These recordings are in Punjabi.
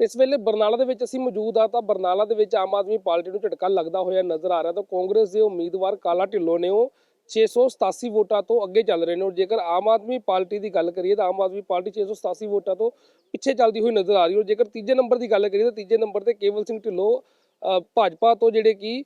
ਤੇ ਇਸ ਵੇਲੇ ਬਰਨਾਲਾ ਦੇ ਵਿੱਚ ਅਸੀਂ ਮੌਜੂਦ ਆ ਤਾਂ ਬਰਨਾਲਾ ਦੇ ਵਿੱਚ ਆਮ ਆਦਮੀ ਪਾਰਟੀ ਨੂੰ ਝਟਕਾ ਲੱਗਦਾ ਹੋਇਆ ਨਜ਼ਰ ਆ ਰਿਹਾ ਤਾਂ ਕਾਂਗਰਸ ਦੇ ਉਮੀਦਵਾਰ ਕਾਲਾ ਢਿੱਲੋਂ ਨੇ ਉਹ 687 ਵੋਟਾਂ ਤੋਂ ਅੱਗੇ ਚੱਲ ਰਹੇ ਨੇ ਔਰ ਜੇਕਰ ਆਮ ਆਦਮੀ ਪਾਰਟੀ ਦੀ ਗੱਲ ਕਰੀਏ ਤਾਂ ਆਮ ਆਦਮੀ ਪਾਰਟੀ 687 ਵੋਟਾਂ ਤੋਂ ਪਿੱਛੇ ਚੱਲਦੀ ਹੋਈ ਨਜ਼ਰ ਆ ਰਹੀ ਹੈ ਔਰ ਜੇਕਰ ਤੀਜੇ ਨੰਬਰ ਦੀ ਗੱਲ ਕਰੀਏ ਤਾਂ ਤੀਜੇ ਨੰਬਰ ਤੇ ਕੇਵਲ ਸਿੰਘ ਢਿੱਲੋਂ ਭਾਜਪਾ ਤੋਂ ਜਿਹੜੇ ਕਿ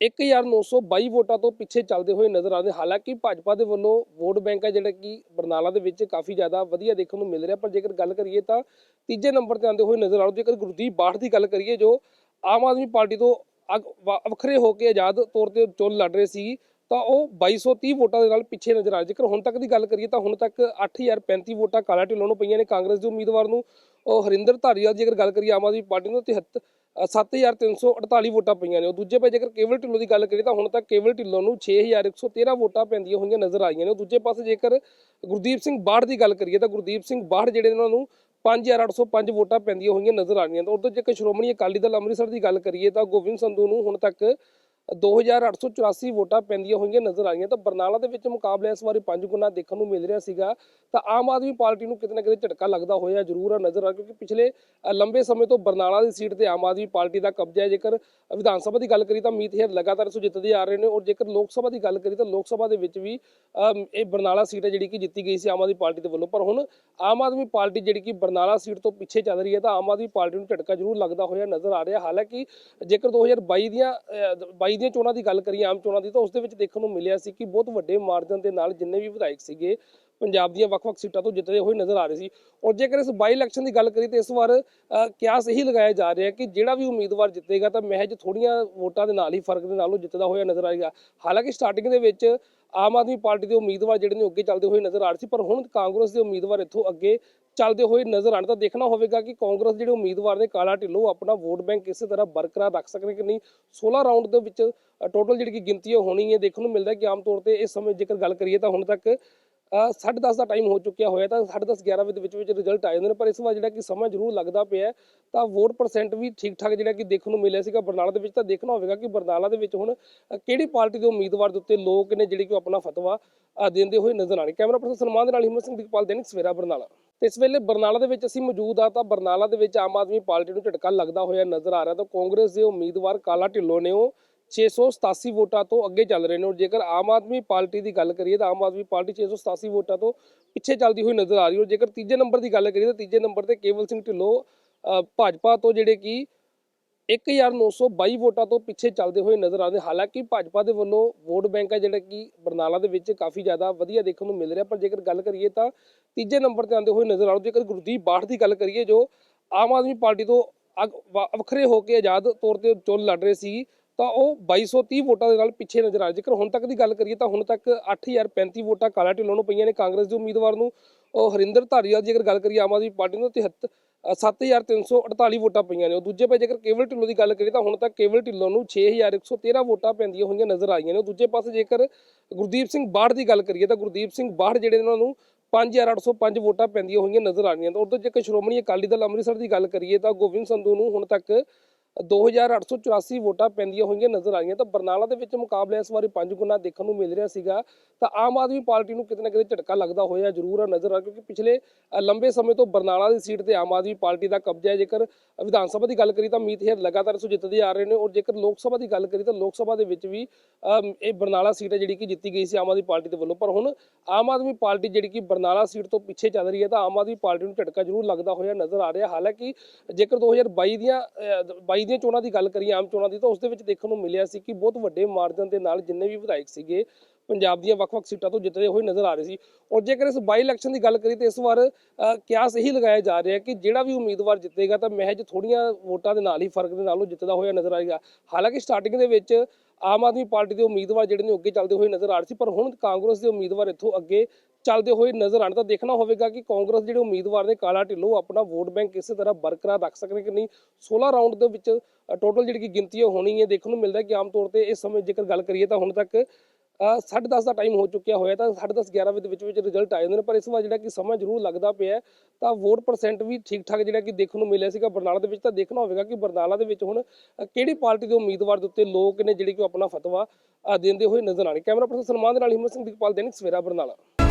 1922 ਵੋਟਾਂ ਤੋਂ ਪਿੱਛੇ ਚੱਲਦੇ ਹੋਏ ਨਜ਼ਰ ਆਉਂਦੇ ਹਾਲਾਂਕਿ ਭਾਜਪਾ ਦੇ ਵੱਲੋਂ ਵੋਟ ਬੈਂਕ ਹੈ ਜਿਹੜਾ ਕਿ ਬਰਨਾਲਾ ਦੇ ਵਿੱਚ ਕਾਫੀ ਜ਼ਿਆਦਾ ਵਧੀਆ ਦੇਖਣ ਨੂੰ ਮਿਲ ਰਿਹਾ ਪਰ ਜੇਕਰ ਗੱਲ ਕਰੀਏ ਤਾਂ ਤੀਜੇ ਨੰਬਰ ਤੇ ਆਉਂਦੇ ਹੋਏ ਨਜ਼ਰ ਆਉ ਜੇਕਰ ਗੁਰਦੀਪ ਬਾਠ ਦੀ ਗੱਲ ਕਰੀਏ ਜੋ ਆਮ ਆਦਮੀ ਪਾਰਟੀ ਤੋਂ ਅਗ- ਵ- ਵੱਖਰੇ ਹੋ ਕੇ ਆਜ਼ਾਦ ਤੌਰ ਤੇ ਚੋਣ ਲੜ ਰਹੇ ਸੀ ਤਾਂ ਉਹ 2230 ਵੋਟਾਂ ਦੇ ਨਾਲ ਪਿੱਛੇ ਨਜ਼ਰ ਆ ਰਹੇ। ਜੇਕਰ ਹੁਣ ਤੱਕ ਦੀ ਗੱਲ ਕਰੀਏ ਤਾਂ ਹੁਣ ਤੱਕ 8035 ਵੋਟਾਂ ਕਾਲਾ ਢਿੱਲੋਂ ਨੂੰ ਪਈਆਂ ਨੇ। ਕਾਂਗਰਸ ਦੇ ਉਮੀਦਵਾਰ ਨੂੰ ਉਹ ਹਰਿੰਦਰ ਧਾਰੀਵਾਲ ਜੇਕਰ ਗੱਲ ਕਰੀਏ ਆਮ ਆਦਮੀ ਪਾਰਟੀ ਨੂੰ 73 ਅ, 7348 ਵੋਟਾਂ ਪਈਆਂ ਨੇ। ਉਹ ਦੂਜੇ ਪਾਸੇ ਜੇਕਰ ਕੇਵਲ ਢਿੱਲੋਂ ਦੀ ਗੱਲ ਕਰੀਏ ਤਾਂ ਹੁਣ ਤੱਕ ਕੇਵਲ ਢਿੱਲੋਂ ਨੂੰ 6113 ਵੋਟਾਂ ਪੈਂਦੀਆਂ ਹੋਈਆਂ ਨਜ਼ਰ ਆਈਆਂ ਨੇ। ਉਹ ਦੂਜੇ ਪਾਸੇ ਜੇਕਰ ਗੁਰਦੀਪ ਸਿੰਘ ਬਾੜ ਦੀ ਗੱਲ ਕਰੀਏ ਤਾਂ ਗੁਰਦੀਪ ਸਿੰਘ ਬਾੜ ਜਿਹੜੇ ਉਹਨਾਂ ਨੂੰ 5805 ਵੋਟਾਂ ਪੈਂਦੀਆਂ ਹੋਈਆਂ ਨਜ਼ਰ ਆ ਰਹੀਆਂ ਤਾਂ ਉਧਰ ਜੇਕਰ ਸ਼੍ਰੋਮਣੀ ਅਕਾਲੀ ਦਲ ਅੰਮ੍ਰਿਤਸਰ ਦੀ ਗੱਲ ਕਰੀਏ ਤਾਂ ਗੋਬਿੰਦ ਸੰਧੂ ਨੂੰ ਹੁਣ ਤੱਕ 2884 ਵੋਟਾਂ ਪੈਂਦੀਆਂ ਹੋਈਆਂ ਨਜ਼ਰ ਆਈਆਂ। ਤਾਂ ਬਰਨਾਲਾ ਦੇ ਵਿੱਚ ਮੁਕਾਬਲੇ ਇਸ ਵਾਰੀ ਪੰਜ ਗੁਣਾ ਦੇਖਣ ਨੂੰ ਮਿਲ ਰਿਹਾ ਸੀਗਾ। ਤਾਂ ਆਮ ਆਦਮੀ ਪਾਰਟੀ ਨੂੰ ਕਿਤੇ ਨਾ ਕਿਤੇ ਝਟਕਾ ਲੱਗਦਾ ਹੋਇਆ ਜ਼ਰੂਰ ਆ ਨਜ਼ਰ ਆ, ਕਿਉਂਕਿ ਪਿਛਲੇ ਲੰਬੇ ਸਮੇਂ ਤੋਂ ਬਰਨਾਲਾ ਦੀ ਸੀਟ ਤੇ ਆਮ ਆਦਮੀ ਪਾਰਟੀ ਦਾ ਕਬਜ਼ਾ ਹੈ। ਜੇਕਰ ਵਿਧਾਨ ਸਭਾ ਦੀ ਗੱਲ ਕਰੀ ਤਾਂ ਮੀਤ ਹੇਰ ਲਗਾਤਾਰ ਇਸ ਜਿੱਤਦੇ ਆ ਰਹੇ ਨੇ ਔਰ ਜੇਕਰ ਲੋਕ ਸਭਾ ਦੀ ਗੱਲ ਕਰੀ ਤਾਂ ਲੋਕ ਸਭਾ ਦੇ ਵਿੱਚ ਵੀ ਇਹ ਬਰਨਾਲਾ ਸੀਟ ਹੈ ਜਿਹੜੀ ਕਿ ਜਿੱਤੀ ਗਈ ਸੀ ਆਮ ਆਦਮੀ ਪਾਰਟੀ ਦੇ ਵੱਲੋਂ। ਪਰ ਹੁਣ ਆਮ ਆਦਮੀ ਪਾਰਟੀ ਜਿਹੜੀ ਕਿ ਬਰਨਾਲਾ ਸੀਟ ਤੋਂ ਪਿੱਛੇ ਚੱਲ ਰਹੀ ਹੈ ਤਾਂ ਆਮ ਆਦਮੀ ਪਾਰਟੀ ਨੂੰ ਝਟਕਾ ਜ਼ਰੂਰ ਲੱਗਦਾ ਹੋਇਆ ਨਜ਼ਰ ਆ ਰਿਹਾ। ਹਾਲਾਂਕਿ ਜੇਕਰ 2022 ਦੀਆਂ 22 2022 ਦੀਆਂ ਚੋਣਾਂ ਦੀ ਗੱਲ ਕਰੀਏ, ਆਮ ਚੋਣਾਂ ਦੀ ਤਾਂ ਉਸ ਦੇ ਵਿੱਚ ਦੇਖਣ ਨੂੰ ਮਿਲਿਆ ਸੀ ਕਿ ਬਹੁਤ ਵੱਡੇ ਮਾਰਜਨ ਦੇ ਨਾਲ ਜਿੰਨੇ ਵੀ ਵਿਧਾਇਕ ਸੀਗੇ ਪੰਜਾਬ ਦੀਆਂ ਵੱਖ-ਵੱਖ ਸੀਟਾਂ ਤੋਂ ਜਿੱਤਦੇ ਹੋਏ ਨਜ਼ਰ ਆ ਰਹੇ ਸੀ। ਔਰ ਜੇਕਰ ਇਸ ਬਾਈ ਇਲੈਕਸ਼ਨ ਦੀ ਗੱਲ ਕਰੀ ਤਾਂ ਇਸ ਵਾਰ ਕਿਆਸ ਇਹੀ ਲਗਾਇਆ ਜਾ ਰਿਹਾ ਕਿ ਜਿਹੜਾ ਵੀ ਉਮੀਦਵਾਰ ਜਿੱਤੇਗਾ ਤਾਂ ਮਹਿਜ ਥੋੜੀਆਂ ਵੋਟਾਂ ਦੇ ਨਾਲ ਹੀ ਫ਼ਰਕ ਦੇ ਨਾਲ ਉਹ ਜਿੱਤਦਾ ਹੋਇਆ ਨਜ਼ਰ ਆਏਗਾ। ਹਾਲਾਂਕਿ ਸਟਾਰਟਿੰਗ ਦੇ ਵਿੱਚ ਆਮ ਆਦਮੀ ਪਾਰਟੀ ਦੇ ਉਮੀਦਵਾਰ ਜਿਹੜੇ ਨੇ ਅੱਗੇ ਚੱਲਦੇ ਹੋਏ ਨਜ਼ਰ ਆ ਰਹੇ ਸੀ, ਪਰ ਹੁਣ ਕਾਂਗਰਸ ਦੇ ਉਮੀਦਵਾਰ ਇੱਥੋਂ ਅੱਗੇ ਚੱਲਦੇ ਹੋਏ ਨਜ਼ਰ ਆਣ ਤਾਂ ਦੇਖਣਾ ਹੋਵੇਗਾ ਕਿ ਕਾਂਗਰਸ ਜਿਹੜੇ ਉਮੀਦਵਾਰ ਨੇ ਕਾਲਾ ਢਿੱਲੋਂ ਆਪਣਾ ਵੋਟ ਬੈਂਕ ਕਿਸੇ ਤਰ੍ਹਾਂ ਬਰਕਰਾਰ ਰੱਖ ਸਕਣਗੇ ਕਿ ਨਹੀਂ। 16 ਰਾਊਂਡ ਦੇ ਵਿੱਚ ਟੋਟਲ ਜਿਹੜੀ ਕਿ ਗਿਣਤੀ ਹੋਣੀ ਹੈ। ਦੇਖਣ ਨੂੰ ਮਿਲਦਾ ਕਿ ਆਮ ਤੌਰ ਤੇ ਇਸ ਸਮੇਂ ਜੇਕਰ ਗੱਲ ਕਰੀਏ ਤਾਂ ਹੁਣ ਤੱਕ ਅ, ਸਾਢੇ ਦਸ ਦਾ ਟਾਈਮ ਹੋ ਚੁੱਕਿਆ ਹੋਇਆ ਤਾਂ ਸਾਢੇ ਦਸ 11 ਵਜੇ ਦੇ ਵਿੱਚ ਵਿੱਚ ਰਿਜ਼ਲਟ ਆ ਜਾਂਦੇ ਨੇ ਪਰ ਇਸ ਵਾਰ ਜਿਹੜਾ ਕਿ ਸਮਾਂ ਜ਼ਰੂਰ ਲੱਗਦਾ ਪਿਆ ਤਾਂ ਵੋਟ ਪਰਸੈਂਟ ਵੀ ਠੀਕ ਠਾਕ ਜਿਹੜਾ ਕਿ ਦੇਖਣ ਨੂੰ ਮਿਲਿਆ ਸੀਗਾ ਬਰਨਾਲਾ ਦੇ ਵਿੱਚ ਤਾਂ ਦੇਖਣਾ ਹੋਵੇਗਾ ਕਿ ਬਰਨਾਲਾ ਦੇ ਵਿੱਚ ਹੁਣ ਕਿਹੜੀ ਪਾਰਟੀ ਦੇ ਉਮੀਦਵਾਰ ਦੇ ਉੱਤੇ ਲੋਕ ਨੇ ਜਿਹੜੇ ਕਿ ਉਹ ਆਪਣਾ ਫਤਵਾ ਦਿੰਦੇ ਹੋਏ ਨਜ਼ਰ ਆਣੇ ਕੈਮਰਾ ਪਰਸਨ ਸਨਮਾਨ ਦੇ ਨਾਲ ਹਿੰਮਤ ਸਿੰਘ ਦੀਪਾਲ ਦੈਨਿਕ ਸਵੇਰਾ ਬਰਨਾਲਾ। ਤੇ ਇਸ ਵੇਲੇ ਬਰਨਾਲਾ ਦੇ ਵਿੱਚ ਅਸੀਂ ਮੌਜੂਦ ਆ ਤਾਂ ਬਰਨਾਲਾ ਦੇ ਵਿੱਚ ਆਮ ਆਦਮੀ ਪਾਰਟੀ ਨੂੰ ਝਟਕਾ ਲੱਗਦਾ ਹੋਇਆ ਨਜ਼ਰ ਆ ਰਿਹਾ ਤਾਂ ਕਾਂਗਰਸ ਦੇ ਉਮੀਦਵਾਰ ਕਾਲਾ ਢਿੱਲੋਂ ਨੇ ਉਹ 687 ਵੋਟਾਂ ਤੋਂ ਅੱਗੇ ਚੱਲ ਰਹੇ ਨੇ। ਔਰ ਜੇਕਰ ਆਮ ਆਦਮੀ ਪਾਰਟੀ ਦੀ ਗੱਲ ਕਰੀਏ ਤਾਂ ਆਮ ਆਦਮੀ ਪਾਰਟੀ 687 ਵੋਟਾਂ ਤੋਂ ਪਿੱਛੇ ਚੱਲਦੀ ਹੋਈ ਨਜ਼ਰ ਆ ਰਹੀ ਔਰ ਜੇਕਰ ਤੀਜੇ ਨੰਬਰ ਦੀ ਗੱਲ ਕਰੀਏ ਤਾਂ ਤੀਜੇ ਨੰਬਰ ਤੇ ਕੇਵਲ ਸਿੰਘ ਢਿੱਲੋਂ ਭਾਜਪਾ ਤੋਂ ਜਿਹੜੇ ਕਿ 1922 ਵੋਟਾਂ ਤੋਂ ਪਿੱਛੇ ਚੱਲਦੇ ਹੋਏ ਨਜ਼ਰ ਆਉਂਦੇ ਹਾਲਾਂਕਿ ਭਾਜਪਾ ਦੇ ਵੱਲੋਂ ਵੋਟ ਬੈਂਕ ਹੈ ਜਿਹੜਾ ਕਿ ਬਰਨਾਲਾ ਦੇ ਵਿੱਚ ਕਾਫੀ ਜ਼ਿਆਦਾ ਵਧੀਆ ਦੇਖਣ ਨੂੰ ਮਿਲ ਰਿਹਾ। ਪਰ ਜੇਕਰ ਗੱਲ ਕਰੀਏ ਤਾਂ ਤੀਜੇ ਨੰਬਰ ਤੇ ਆਉਂਦੇ ਹੋਏ ਨਜ਼ਰ ਆਉ ਜੇਕਰ ਗੁਰਦੀਪ ਬਾਠ ਦੀ ਗੱਲ ਕਰੀਏ ਜੋ ਆਮ ਆਦਮੀ ਪਾਰਟੀ ਤੋਂ ਅਗ- ਵ- ਵੱਖਰੇ ਹੋ ਕੇ ਆਜ਼ਾਦ ਤੌਰ ਤੇ ਚੋਣ ਲੜ ਰਹੇ ਸੀ ਤਾਂ ਉਹ 2230 ਵੋਟਾਂ ਦੇ ਨਾਲ ਪਿੱਛੇ ਨਜ਼ਰ ਆ ਰਹੇ। ਜੇਕਰ ਹੁਣ ਤੱਕ ਦੀ ਗੱਲ ਕਰੀਏ ਤਾਂ ਹੁਣ ਤੱਕ 8035 ਵੋਟਾਂ ਕਾਲਾ ਢਿੱਲੋਂ ਨੂੰ ਪਈਆਂ ਨੇ। ਕਾਂਗਰਸ ਦੇ ਉਮੀਦਵਾਰ ਨੂੰ ਉਹ ਹਰਿੰਦਰ ਧਾਰੀਵਾਲ ਜੇਕਰ ਗੱਲ ਕਰੀਏ ਆਮ ਆਦਮੀ ਪਾਰਟੀ ਨੂੰ 73 ਅ, 7348 ਵੋਟਾਂ ਪਈਆਂ ਨੇ। ਉਹ ਦੂਜੇ ਪਾਸੇ ਜੇਕਰ ਕੇਵਲ ਢਿੱਲੋਂ ਦੀ ਗੱਲ ਕਰੀਏ ਤਾਂ ਹੁਣ ਤੱਕ ਕੇਵਲ ਢਿੱਲੋਂ ਨੂੰ 6113 ਵੋਟਾਂ ਪੈਂਦੀਆਂ ਹੋਈਆਂ ਨਜ਼ਰ ਆਈਆਂ ਨੇ। ਉਹ ਦੂਜੇ ਪਾਸੇ ਜੇਕਰ ਗੁਰਦੀਪ ਸਿੰਘ ਬਾੜ ਦੀ ਗੱਲ ਕਰੀਏ ਤਾਂ ਗੁਰਦੀਪ ਸਿੰਘ ਬਾੜ ਜਿਹੜੇ ਨੇ ਉਹਨਾਂ ਨੂੰ 5805 ਵੋਟਾਂ ਪੈਂਦੀਆਂ ਹੋਈਆਂ ਨਜ਼ਰ ਆ ਰਹੀਆਂ ਤਾਂ ਉਧਰ ਜੇਕਰ ਸ਼੍ਰੋਮਣੀ ਅਕਾਲੀ ਦਲ ਅੰਮ੍ਰਿਤਸਰ ਦੀ ਗੱਲ ਕਰੀਏ ਤਾਂ ਗੋਬਿੰਦ ਸੰਧੂ ਨੂੰ ਹੁਣ ਤੱਕ 2884 ਵੋਟਾਂ ਪੈਂਦੀਆਂ ਹੋਈਆਂ ਨਜ਼ਰ ਆਈਆਂ ਤਾਂ ਬਰਨਾਲਾ ਦੇ ਵਿੱਚ ਮੁਕਾਬਲੇ ਇਸ ਵਾਰੀ ਪੰਜ ਗੁਣਾ ਦੇਖਣ ਨੂੰ ਮਿਲ ਰਿਹਾ ਸੀਗਾ। ਤਾਂ ਆਮ ਆਦਮੀ ਪਾਰਟੀ ਨੂੰ ਕਿਤੇ ਨਾ ਕਿਤੇ ਝਟਕਾ ਲੱਗਦਾ ਹੋਇਆ ਜ਼ਰੂਰ ਆ ਨਜ਼ਰ ਆ, ਕਿਉਂਕਿ ਪਿਛਲੇ ਲੰਬੇ ਸਮੇਂ ਤੋਂ ਬਰਨਾਲਾ ਦੀ ਸੀਟ ਤੇ ਆਮ ਆਦਮੀ ਪਾਰਟੀ ਦਾ ਕਬਜ਼ਾ ਹੈ। ਜੇਕਰ ਵਿਧਾਨ ਸਭਾ ਦੀ ਗੱਲ ਕਰੀ ਤਾਂ ਮੀਤ ਹੇਰ ਲਗਾਤਾਰ ਇਸ ਜਿੱਤਦੇ ਆ ਰਹੇ ਨੇ ਔਰ ਜੇਕਰ ਲੋਕ ਸਭਾ ਦੀ ਗੱਲ ਕਰੀ ਤਾਂ ਲੋਕ ਸਭਾ ਦੇ ਵਿੱਚ ਵੀ ਇਹ ਬਰਨਾਲਾ ਸੀਟ ਹੈ ਜਿਹੜੀ ਕਿ ਜਿੱਤੀ ਗਈ ਸੀ ਆਮ ਆਦਮੀ ਪਾਰਟੀ ਦੇ ਵੱਲੋਂ। ਪਰ ਹੁਣ ਆਮ ਆਦਮੀ ਪਾਰਟੀ ਜਿਹੜੀ ਕਿ ਬਰਨਾਲਾ ਸੀਟ ਤੋਂ ਪਿੱਛੇ ਚੱਲ ਰਹੀ ਹੈ ਤਾਂ ਆਮ ਆਦਮੀ ਪਾਰਟੀ ਨੂੰ ਝਟਕਾ ਜ਼ਰੂਰ ਲੱਗਦਾ ਹੋਇਆ ਨਜ਼ਰ ਆ ਰਿਹਾ। ਹਾਲਾਂਕਿ ਜੇਕਰ 2022 ਦੀਆਂ 22 2023 ਦੀਆਂ ਚੋਣਾਂ ਦੀ ਗੱਲ ਕਰੀਏ, ਆਮ ਚੋਣਾਂ ਦੀ, ਤਾਂ ਉਸ ਦੇ ਵਿੱਚ ਦੇਖਣ ਨੂੰ ਮਿਲਿਆ ਸੀ ਕਿ ਬਹੁਤ ਵੱਡੇ ਮਾਰਜਨ ਦੇ ਨਾਲ ਜਿੰਨੇ ਵੀ ਵਿਧਾਇਕ ਸੀਗੇ, ਪੰਜਾਬ ਦੀਆਂ ਵੱਖ-ਵੱਖ ਸੀਟਾਂ ਤੋਂ ਜਿੱਤਦੇ ਹੋਏ ਨਜ਼ਰ ਆ ਰਹੇ ਸੀ। ਔਰ ਜੇਕਰ ਇਸ ਬਾਈ ਇਲੈਕਸ਼ਨ ਦੀ ਗੱਲ ਕਰੀ ਤੇ ਇਸ ਵਾਰ ਕਿਆਸ ਇਹੀ ਲਗਾਇਆ ਜਾ ਰਿਹਾ ਕਿ ਜਿਹੜਾ ਵੀ ਉਮੀਦਵਾਰ ਜਿੱਤੇਗਾ, ਤਾਂ ਮਹਿਜ ਥੋੜੀਆਂ ਵੋਟਾਂ ਦੇ ਨਾਲ ਹੀ ਫ਼ਰਕ ਦੇ ਨਾਲ ਉਹ ਜਿੱਤਦਾ ਹੋਇਆ ਨਜ਼ਰ ਆਏਗਾ। ਹਾਲਾਂਕਿ ਸਟਾਰਟਿੰਗ ਦੇ ਵਿੱਚ ਆਮ ਆਦਮੀ ਪਾਰਟੀ ਦੇ ਉਮੀਦਵਾਰ ਜਿਹੜੇ ਨੇ ਅੱਗੇ ਚੱਲਦੇ ਹੋਏ ਨਜ਼ਰ ਆ ਰਹੇ ਸੀ, ਪਰ ਹੁਣ ਕਾਂਗਰਸ ਦੇ ਉਮੀਦਵਾਰ ਇੱਥੋਂ ਅੱਗੇ ਚੱਲਦੇ ਹੋਏ ਨਜ਼ਰ ਆਣ ਤਾਂ ਦੇਖਣਾ ਹੋਵੇਗਾ ਕਿ ਕਾਂਗਰਸ ਜਿਹੜੇ ਉਮੀਦਵਾਰ ਨੇ ਕਾਲਾ ਢਿੱਲੋਂ ਆਪਣਾ ਵੋਟ ਬੈਂਕ ਇਸੇ ਤਰ੍ਹਾਂ ਬਰਕਰਾਰ ਰੱਖ ਸਕਣਗੇ ਕਿ ਨਹੀਂ। 16 ਰਾਊਂਡ ਦੇ ਵਿੱਚ ਟੋਟਲ ਜਿਹੜੀ ਕਿ ਗਿਣਤੀ ਉਹ ਹੋਣੀ ਹੈ ਦੇਖਣ ਨੂੰ ਮਿਲਦਾ ਕਿ ਆਮ ਤੌਰ ਤੇ ਇਸ ਸਮੇਂ ਜੇਕਰ ਗੱਲ ਕਰੀਏ ਤਾਂ ਹੁਣ ਤੱਕ ਅ, ਸਾਢੇ ਦਸ ਦਾ ਟਾਈਮ ਹੋ ਚੁੱਕਿਆ ਹੋਇਆ ਤਾਂ ਸਾਢੇ ਦਸ 11 ਵਜੇ ਦੇ ਵਿੱਚ ਵਿੱਚ ਰਿਜ਼ਲਟ ਆ ਜਾਂਦੇ ਨੇ। ਪਰ ਇਸ ਵਾਰ ਜਿਹੜਾ ਕਿ ਸਮਾਂ ਜ਼ਰੂਰ ਲੱਗਦਾ ਪਿਆ ਤਾਂ ਵੋਟ ਪਰਸੈਂਟ ਵੀ ਠੀਕ ਠਾਕ ਜਿਹੜਾ ਕਿ ਦੇਖਣ ਨੂੰ ਮਿਲਿਆ ਸੀਗਾ ਬਰਨਾਲਾ ਦੇ ਵਿੱਚ ਤਾਂ ਦੇਖਣਾ ਹੋਵੇਗਾ ਕਿ ਬਰਨਾਲਾ ਦੇ ਵਿੱਚ ਹੁਣ ਕਿਹੜੀ ਪਾਰਟੀ ਦੇ ਉਮੀਦਵਾਰ ਦੇ ਉੱਤੇ ਲੋਕ ਨੇ ਜਿਹੜੇ ਕਿ ਉਹ ਆਪਣਾ ਫਤਵਾ ਦਿੰਦੇ ਹੋਏ ਨਜ਼ਰ ਆਣੇ ਕੈਮਰਾ ਪਰਸਨ ਸਨਮਾਨ ਦੇ ਨਾਲ ਹਿੰਮਤ ਸਿੰਘ ਦੀਪਾਲ ਦੈਨਿਕ ਸਵੇਰਾ ਬਰਨਾਲਾ।